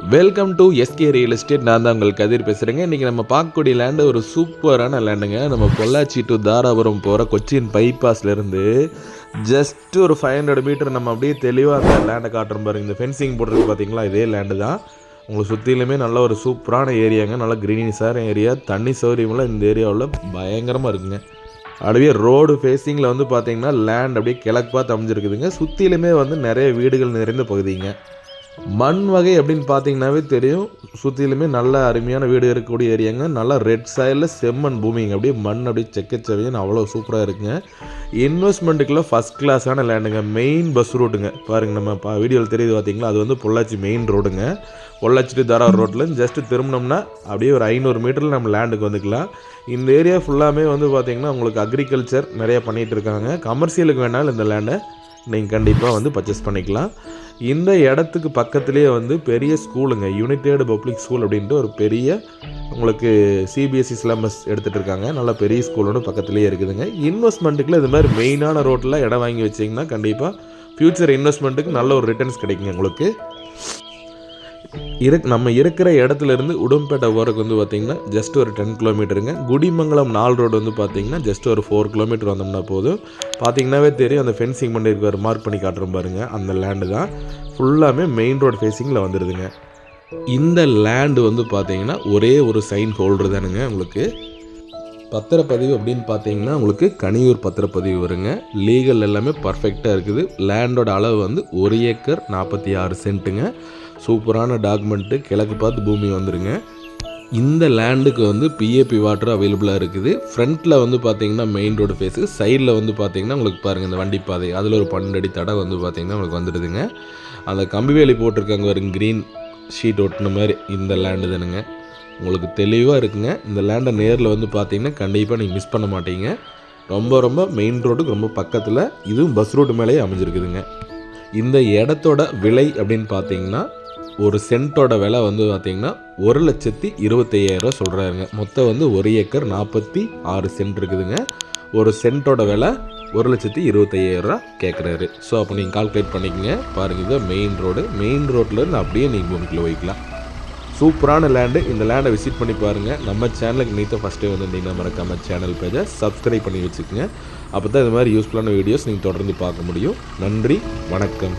Welcome to SK real estate நான் தான் உங்கள் கதிர் பேசுகிறேங்க இன்றைக்கி நம்ம பார்க்கக்கூடிய லேண்டு ஒரு சூப்பரான லேண்டுங்க நம்ம பொள்ளாச்சி டு தாராபுரம் போகிற கொச்சின் பைபாஸ்லேருந்து ஜஸ்ட் ஒரு ஃபைவ் ஹண்ட்ரட் மீட்டர் நம்ம அப்படியே தெளிவாக அந்த லேண்டை காட்டுறோம் பாருங்க. இந்த ஃபென்சிங் போட்டிருக்கு பார்த்தீங்களா இதே லேண்டு தான். உங்களை சுற்றிலுமே நல்ல ஒரு சூப்பரான ஏரியாங்க நல்ல க்ரீனிஸான ஏரியா தண்ணி சௌகரியமெல்லாம் இந்த ஏரியாவில் பயங்கரமாக இருக்குங்க. அப்படியே ரோடு ஃபேஸிங்கில் வந்து பார்த்தீங்கன்னா லேண்ட் அப்படியே கிழக்கு பார்த்து அமைஞ்சிருக்குதுங்க. சுற்றிலுமே வந்து நிறைய வீடுகள் நிறைந்த பகுதிங்க. மண் வகை அப்படின்னு பார்த்தீங்கன்னாவே தெரியும். சுற்றிலுமே நல்ல அருமையான வீடு இருக்கக்கூடிய ஏரியாங்க. நல்லா ரெட் சைடில் செம்மண் பூமிங்க. அப்படியே மண் அப்படியே செக்கச்சவையன்னு அவ்வளோ சூப்பராக இருக்குங்க. இன்வெஸ்ட்மெண்ட்டுக்குள்ளே ஃபஸ்ட் கிளாஸான லேண்டுங்க மெயின் பஸ் ரூட்டுங்க பாருங்கள் நம்ம பா வீடியோவில் தெரியுது பார்த்தீங்களா அது வந்து பொள்ளாச்சி மெயின் ரோடுங்க பொள்ளாச்சி டு தாரார் ரோட்டில் ஜஸ்ட்டு திரும்பினோம்னா அப்படியே ஒரு ஐநூறு மீட்டரில் நம்ம லேண்டுக்கு வந்துக்கலாம். இந்த ஏரியா ஃபுல்லாமே வந்து பார்த்திங்கன்னா உங்களுக்கு அக்ரிகல்ச்சர் நிறையா பண்ணிகிட்டு இருக்காங்க. கமர்ஷியலுக்கு வேணாலும் இந்த லேண்டை நீங்கள் கண்டிப்பாக வந்து பர்ச்சேஸ் பண்ணிக்கலாம். இந்த இடத்துக்கு பக்கத்துலேயே வந்து பெரிய ஸ்கூலுங்க. யுனைடெட் பப்ளிக் ஸ்கூல் அப்படின்ட்டு ஒரு பெரிய உங்களுக்கு சிபிஎஸ்சி சிலபஸ் எடுத்துகிட்டு இருக்காங்க. நல்ல பெரிய ஸ்கூலோட பக்கத்துலேயே இருக்குதுங்க. இன்வெஸ்ட்மெண்ட்டுக்குள்ள இது மாதிரி மெயினான ரோட்டில் இடம் வாங்கி வச்சிங்கன்னா கண்டிப்பாக ஃப்யூச்சர் இன்வெஸ்ட்மெண்ட்டுக்கு நல்ல ஒரு ரிட்டர்ன்ஸ் கிடைக்குங்க உங்களுக்கு. இரு நம்ம இருக்கிற இடத்துல இருந்து உடம்பேட்டை போகிறதுக்கு வந்து பார்த்திங்கன்னா ஜஸ்ட் ஒரு டென் கிலோமீட்டருங்க குடிமங்கலம் நாலு ரோடு வந்து பார்த்திங்கன்னா ஜஸ்ட் ஒரு ஃபோர் கிலோமீட்டர் வந்தோம்னா போதும். பார்த்திங்கனாவே தெரியும் அந்த ஃபென்சிங் பண்ணியிருக்கிற மார்க் பண்ணி காட்டுறோம் பாருங்க அந்த லேண்டு தான். ஃபுல்லாமே மெயின் ரோடு ஃபேஸிங்கில் வந்துடுதுங்க இந்த லேண்டு வந்து பார்த்தீங்கன்னா ஒரே ஒரு சைன் ஹோல்டர் தானுங்க உங்களுக்கு. பத்திரப்பதிவு அப்படின்னு பார்த்தீங்கன்னா உங்களுக்கு கனியூர் பத்திரப்பதிவு வருங்க. லீகல் எல்லாமே பர்ஃபெக்டாக இருக்குது. லேண்டோட அளவு வந்து ஒரு ஏக்கர் நாற்பத்தி ஆறு சென்ட்டுங்க. சூப்பரான டாக்குமெண்ட்டு கிழக்கு பார்த்து பூமி வந்துடுங்க இந்த லேண்டுக்கு வந்து பிஏபி வாட்டர் அவைலபிளாக இருக்குது. ஃப்ரண்ட்டில் வந்து பார்த்தீங்கன்னா மெயின் ரோடு ஃபேஸு சைடில் வந்து பார்த்தீங்கன்னா உங்களுக்கு பாருங்கள் இந்த வண்டி பாதை. அதில் ஒரு பன்னெண்டு அடி தடை வந்து பார்த்தீங்கன்னா உங்களுக்கு வந்துடுதுங்க. அந்த கம்பி வேலி போட்டிருக்காங்க வரும் க்ரீன் ஷீட் ஒட்டின மாதிரி இந்த லேண்டு தானுங்க. உங்களுக்கு தெளிவாக இருக்குங்க. இந்த லேண்டை நேரில் வந்து பார்த்தீங்கன்னா கண்டிப்பாக நீங்கள் மிஸ் பண்ண மாட்டீங்க. ரொம்ப ரொம்ப மெயின் ரோடுக்கு ரொம்ப பக்கத்தில் இதுவும் பஸ் ரோடு மேலேயே அமைஞ்சிருக்குதுங்க. இந்த இடத்தோட விலை அப்படின்னு பார்த்தீங்கன்னா ஒரு சென்ட்டோட விலை வந்து பார்த்தீங்கன்னா ஒரு லட்சத்தி இருபத்தையாயிரரூவா சொல்கிறாருங்க மொத்தம் வந்து ஒரு ஏக்கர் நாற்பத்தி ஆறு சென்ட் இருக்குதுங்க. ஒரு சென்ட்டோட விலை ஒரு லட்சத்தி இருபத்தையாயிரரூவா கேட்குறாரு ஸோ அப்போ நீங்கள் கால்குலேட் பண்ணிக்கங்க. பாருங்கள் இது மெயின் ரோடு மெயின் ரோட்டிலேருந்து அப்படியே நீங்கள் பூமிக்குள்ளே வைக்கலாம் சூப்பரான லேண்டு இந்த லேண்டை விசிட் பண்ணி பாருங்கள் நம்ம சேனலுக்கு நீத்த ஃபஸ்ட்டே வந்துருந்தீங்கன்னா மறக்காமல் சேனல் பேஜை சப்ஸ்கிரைப் பண்ணி வச்சுக்கோங்க. அப்போ தான் இது மாதிரி யூஸ்ஃபுல்லான வீடியோஸ் நீங்கள் தொடர்ந்து பார்க்க முடியும். நன்றி வணக்கம்.